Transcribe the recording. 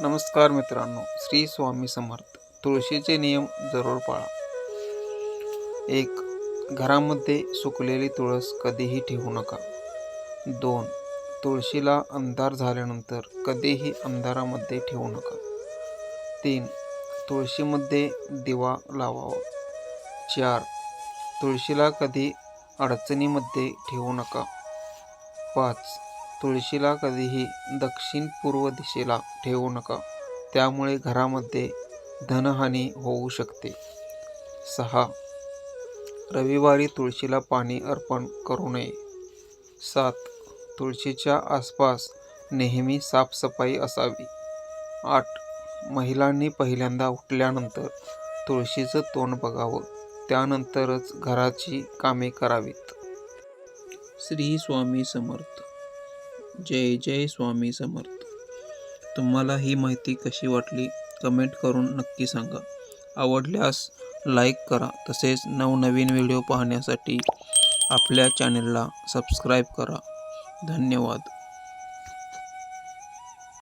नमस्कार मित्रांनो श्री स्वामी समर्थ तुळशीचे नियम जरूर पाळा. एक घरामध्ये सुकलेली तुळस कधीही ठेवू नका. दोन तुळशीला अंधार झाल्यानंतर कधीही अंधारामध्ये ठेवू नका. तीन तुळशीमध्ये दिवा लावावा. चार तुळशीला कधी अडचणीमध्ये ठेवू नका. पाच तुळशीला कधीही दक्षिण पूर्व दिशेला ठेवू नका. त्यामुळे घरामध्ये धनहानी होऊ शकते. सहा. रविवारी तुळशीला पाणी अर्पण करू नये. सात. तुळशीच्या आसपास नेहमी साफसफाई असावी. आठ. महिलांनी पहिल्यांदा उठल्यानंतर तुळशीचं तोंड बघावं. त्यानंतरच घराची कामे करावीत. श्री स्वामी समर्थ. जय जय स्वामी समर्थ. तुम्हाला ही माहिती कशी वाटली कमेंट करून नक्की सांगा. आवडल्यास लाईक करा तसेच नवनवीन व्हिडिओ पाहण्यासाठी आपल्या चॅनलला सबस्क्राईब करा. धन्यवाद.